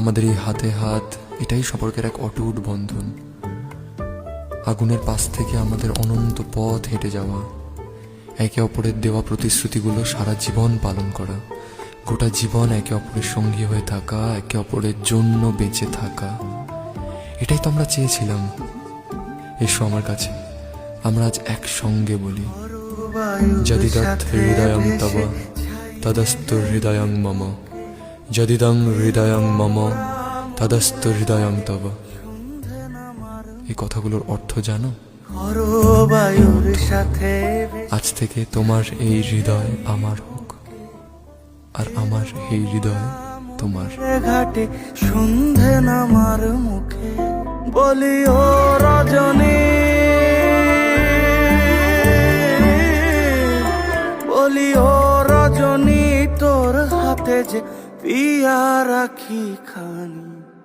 আমাদের এই হাতে হাত এটাই সম্পর্কের এক অটুট বন্ধন। আগুনের পাশ থেকে আমাদের অনন্ত পথ হেঁটে যাওয়া একে অপরের দেওয়া প্রতিশ্রুতিগুলো সারা জীবন পালন করা গোটা জীবন একে অপরের সঙ্গী হয়ে থাকা একে অপরের জন্য বেঁচে থাকা। এটাই তো আমরা চেয়েছিলাম। এসো আমার কাছে আমরা আজ একসঙ্গে বলি। যদিদৎ হৃদয়ং তব তদস্তু হৃদয়ং মম। যদিদং হৃদয়ং মম তদস্তু হৃদয়ং তব এই কথাগুলোর অর্থ জানো? সাথে আজ থেকে তোমার এই হৃদয় আমার হোক, আর আমার এই হৃদয় তোমার। ঘাটে সন্ধে নামার মুখে বলি ও রজনী। বলি ও রজনী। হাতে পিয়া রাখি খানি।